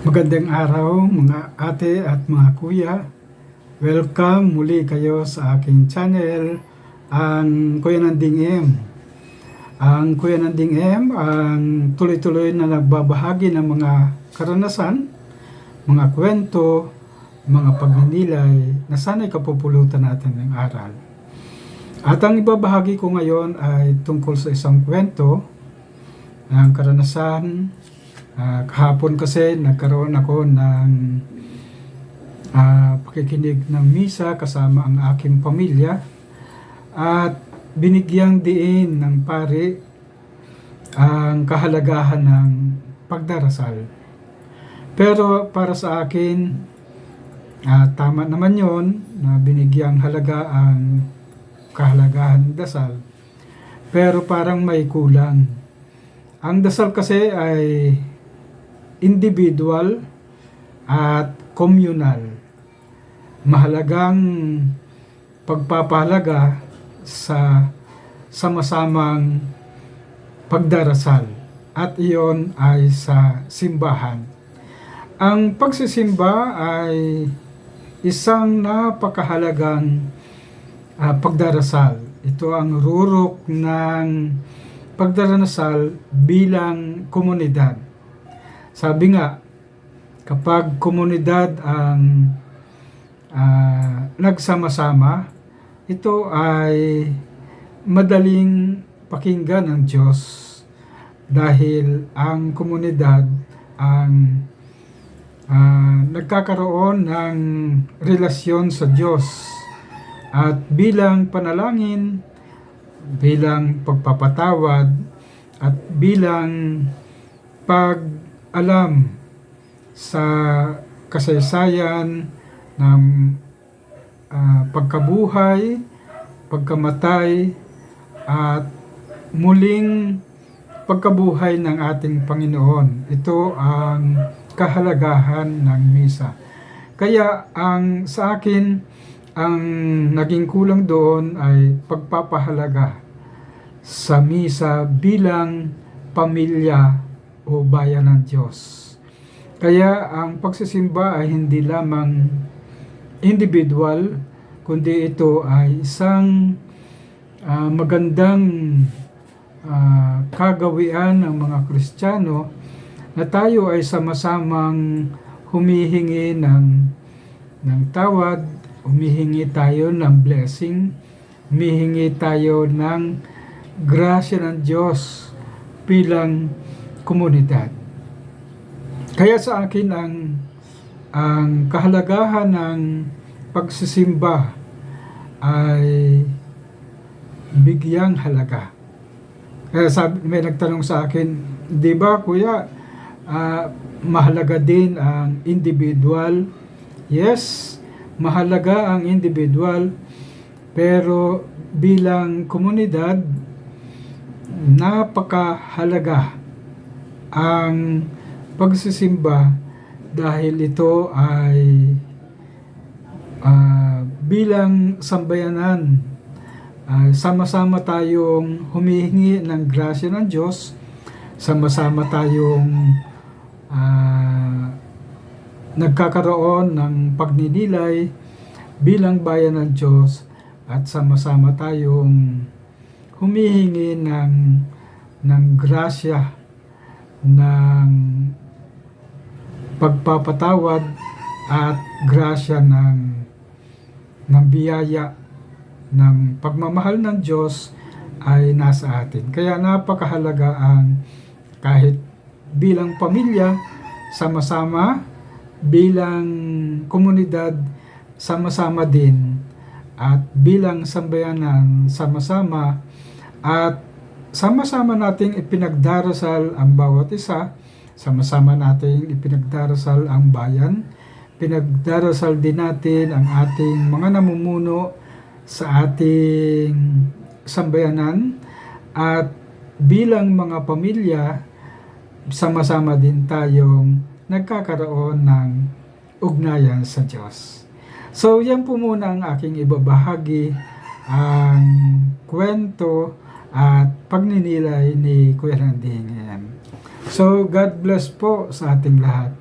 Magandang araw mga ate at mga kuya. Welcome muli kayo sa aking channel, ang Kuya Nanding M. Ang Kuya Nanding M ang tuloy-tuloy na nagbabahagi ng mga karanasan, mga kwento, mga pagninilay na sana'y kapupulutan natin ng aral. At ang ibabahagi ko ngayon ay tungkol sa isang kwento ng karanasan Ah, kahapon kasi nagkaroon ako ng ah, pakikinig ng misa kasama ang aking pamilya at binigyang diin ng pare ang kahalagahan ng pagdarasal. Pero para sa akin, ah, tama naman yon na binigyang halaga ang kahalagahan ng dasal. Pero parang may kulang. Ang dasal kasi ay individual at communal. Mahalagang pagpapahalaga sa sama-samang pagdarasal at iyon ay sa simbahan. Ang pagsisimba ay isang napakahalagang ah, pagdarasal. Ito ang rurok ng pagdarasal bilang komunidad. Sabi nga, kapag komunidad ang ah, nagsama-sama, ito ay madaling pakinggan ng Diyos dahil ang komunidad ang ah, nagkakaroon ng relasyon sa Diyos. At bilang panalangin, bilang pagpapatawad at bilang pag alam sa kasaysayan ng ah, pagkabuhay, pagkamatay, at muling pagkabuhay ng ating Panginoon. Ito ang kahalagahan ng misa. Kaya ang sa akin, ang naging kulang doon ay pagpapahalaga sa misa bilang pamilya o bayan ng Diyos. Kaya ang pagsisimba ay hindi lamang individual, kundi ito ay isang ah, magandang ah, kagawian ng mga Kristiyano na tayo ay sama-samang humihingi ng ng tawad, humihingi tayo ng blessing, humihingi tayo ng grasya ng Diyos bilang komunidad. Kaya sa akin ang ang kahalagahan ng pagsisimba ay bigyang halaga. Kaya sabi, may nagtanong sa akin, di ba kuya, ah, mahalaga din ang individual? Yes, mahalaga ang individual, pero bilang komunidad, napakahalaga ang pagsisimba dahil ito ay ah, bilang sambayanan. Ay sama-sama tayong humihingi ng grasya ng Diyos. Sama-sama tayong ah, nagkakaroon ng pagninilay bilang bayan ng Diyos at sama-sama tayong humihingi ng ng grasya ng pagpapatawad at grasya ng ng biyaya ng pagmamahal ng Diyos ay nasa atin. Kaya napakahalaga ang kahit bilang pamilya, sama-sama, bilang komunidad, sama-sama din, at bilang sambayanan, sama-sama, at sama-sama nating ipinagdarasal ang bawat isa, sama-sama nating ipinagdarasal ang bayan, pinagdarasal din natin ang ating mga namumuno sa ating sambayanan. At bilang mga pamilya, sama-sama din tayong nagkakaroon ng ugnayan sa Diyos. So, yan po muna ang aking ibabahagi ang kwento at pagninilay ni Kuya Randing. Ayan. So, God bless po sa ating lahat.